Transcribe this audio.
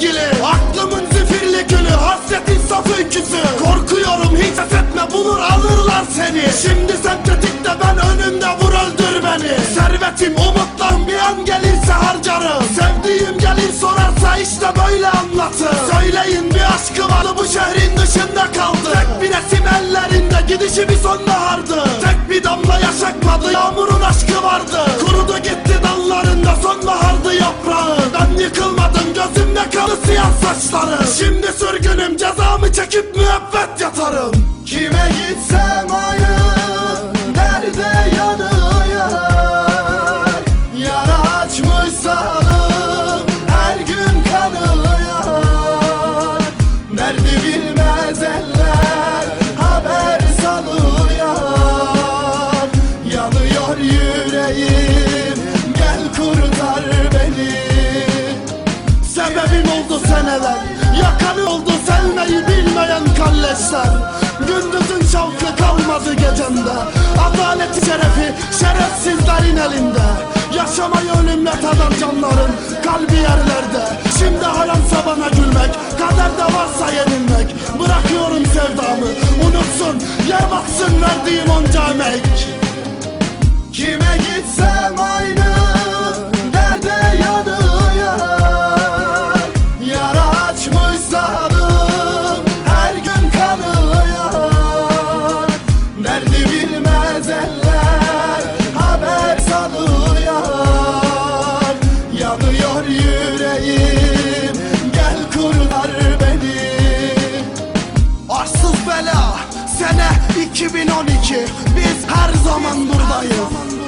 sevgili Aklımın zifirli gülü hasretin saf öyküsü. Korkuyorum hiç ses etme bulur alırlar seni. Şimdi sen tetikte ben önümde vur öldür beni. Servetim umutlarım bir an gelirse harcarım. Sevdiğim gelir sorarsa işte böyle anlatır. Söyleyin bir aşkı var bu şehrin dışında kaldı. Tek bir resim ellerinde gidişi bir sonbahardı. Tek bir damla yaş akmadı yağmurun aşkı vardı. Kurudu gitti dallarında sonbahardı yaprağı. Ben yıkılmadım gözümde kalı siyah saçları. Şimdi sürgünüm cezamı çekip müebbet yatarım Sebebim oldu seneler? Yakanı oldu sevmeyi bilmeyen kalleşler. Gündüzün şavkı kalmadı gecemde. Adaleti şerefi şerefsizlerin elinde. Yaşamayı ölümle tadan canların kalbi yerlerde. Şimdi hayalse bana gülmek Kaderde varsa yenilmek. Bırakıyorum sevdamı unutsun Yer baksın verdiğim onca emek 2012 Biz her zaman buradayız.